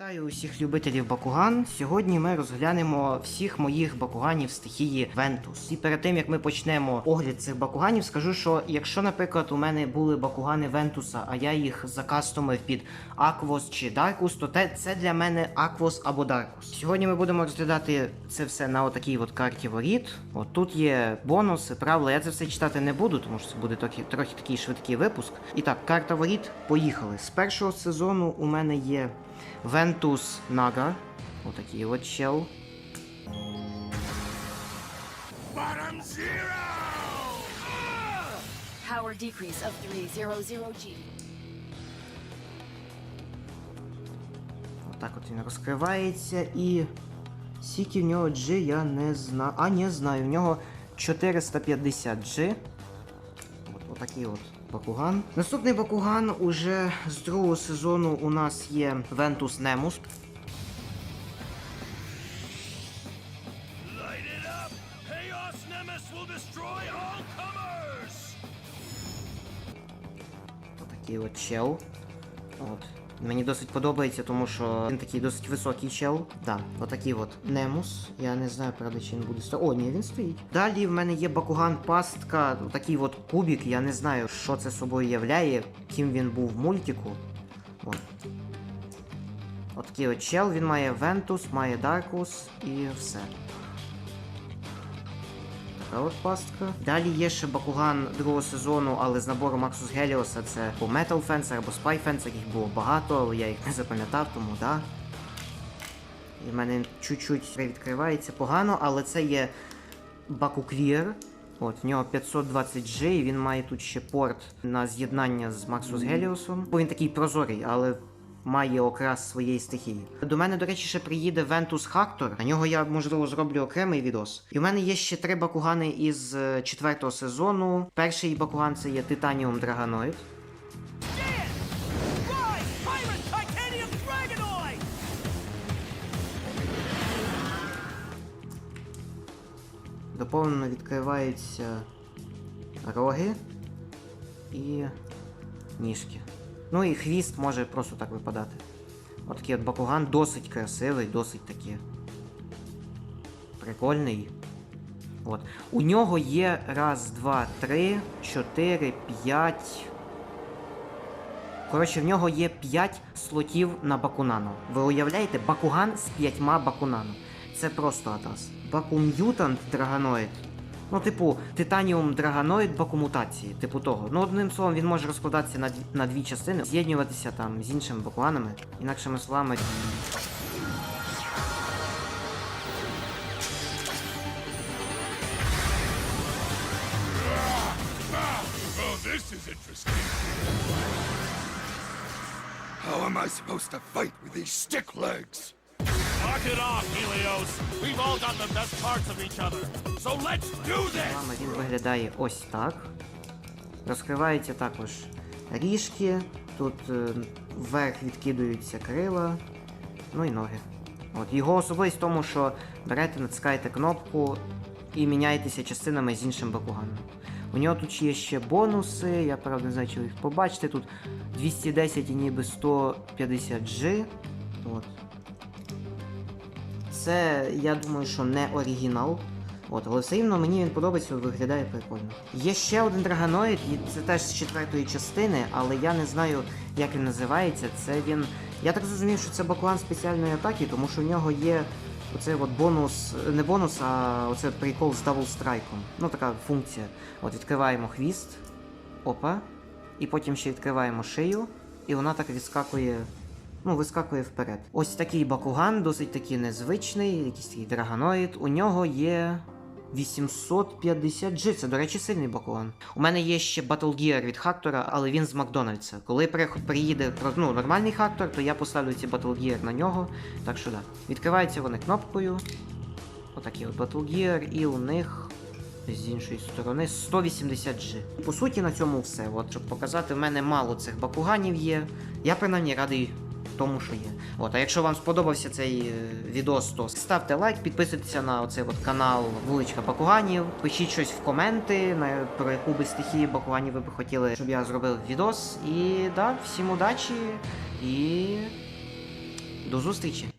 Вітаю усіх любителів Бакуган. Сьогодні ми розглянемо всіх моїх бакуганів стихії Вентус. І перед тим як ми почнемо огляд цих бакуганів, скажу, що якщо, наприклад, у мене були бакугани Вентуса, а я їх закастомив під Аквос чи Даркус, то те це для мене Аквос або Даркус. Сьогодні ми будемо розглядати це все на отакій от карті воріт. От тут є бонуси, правила. Я це все читати не буду, тому що це буде трохи, трохи такий швидкий випуск. І так, карта воріт. Поїхали. З першого сезону у мене є. Ventus Naga. Отакий от чел. Bottom zero! Power decrease of 300G. Отак от він розкривається і. Скільки в нього G я не знаю. А, не знаю, в нього 450 G. От, отакий от Бакуган. Наступний Бакуган уже з другого сезону у нас є Вентус Немус. Отакий от чел. От. Мені досить подобається, тому що він такий досить високий чел. Да, отакий от Немус. Я не знаю, правда, чи він буде стояти. О, ні, він стоїть. Далі в мене є Бакуган Пастка, такий от кубік. Я не знаю, що це собою являє, ким він був в мультику. От. Отакий от чел, він має Вентус, має Даркус і все. Така от пастка. Далі є ще Бакуган другого сезону, але з набору Максус Геліоса це або Metal Fencer, або Spy Fencer, їх було багато, але я їх не запам'ятав, тому да. І в мене чуть-чуть відкривається погано, але це є Бакуквір. От, в нього 520G, і він має тут ще порт на з'єднання з Максус Геліосом. Бо він такий прозорий, але має окрас своєї стихії. До мене, до речі, ще приїде Ventus Хактор. На нього я, можливо, зроблю окремий відос. І у мене є ще три бакугани із е, четвертого сезону. Перший бакуган це є Титаніум Драгоноїд. Доповнено відкриваються роги і ніжки. Ну і хвіст може просто так випадати. Отакий от бакуган досить красивий, досить таки прикольний. От. У нього є раз, два, три, чотири, п'ять. Коротше, в нього є 5 слотів на Бакунану. Ви уявляєте, Бакуган з п'ятьма Бакунану. Це просто атас. Бакум'ютант Драгоноїд. Ну, типу, Титаніум Драгоноїд Бакумутації, типу того. Ну, одним словом, він може розкладатися на, дві- на дві частини, з'єднюватися там з іншими бакуганами. Інакшими словами, this. How am I supposed to fight with these stick legs? Knock it off, Helios. We've all got the best parts of each other. So let's do this! Саме він виглядає ось так. Розкриваються також ріжки, тут е, вверх відкидаються крила, ну і ноги. От. Його особливість в тому, що берете, натискаєте кнопку і міняєтеся частинами з іншим бакуганом. У нього тут є ще бонуси, я правда не знаю, чи ви їх побачите. Тут 210 і ніби 150G. От. Це, я думаю, що не оригінал. От, але все рівно мені він подобається, виглядає прикольно. Є ще один драгоноїд, і це теж з четвертої частини, але я не знаю, як він називається. Це він. Я так зрозумів, що це баклан спеціальної атаки, тому що в нього є оцей от бонус, не бонус, а оце прикол з даблстрайком. Ну така функція. От відкриваємо хвіст, опа, і потім ще відкриваємо шию, і вона так відскакує ну, вискакує вперед. Ось такий бакуган, досить таки незвичний, якийсь такий драгоноїд. У нього є 850G, це, до речі, сильний бакуган. У мене є ще Battle Gear від Хактора, але він з Макдональдса. Коли приїде ну, нормальний Хактор, то я поставлю ці Battle Gear на нього. Так що да. Відкриваються вони кнопкою. Отакий от Battle Gear, і у них. З іншої сторони 180G. По суті, на цьому все. От, щоб показати, в мене мало цих бакуганів є. Я принаймні радий тому, що є. От, а якщо вам сподобався цей е, відос, то ставте лайк, підписуйтеся на оцей от канал Вуличка Бакуганів, пишіть щось в коменти, на, про яку би стихію Бакуганів ви б хотіли, щоб я зробив відос. І да, всім удачі і До зустрічі!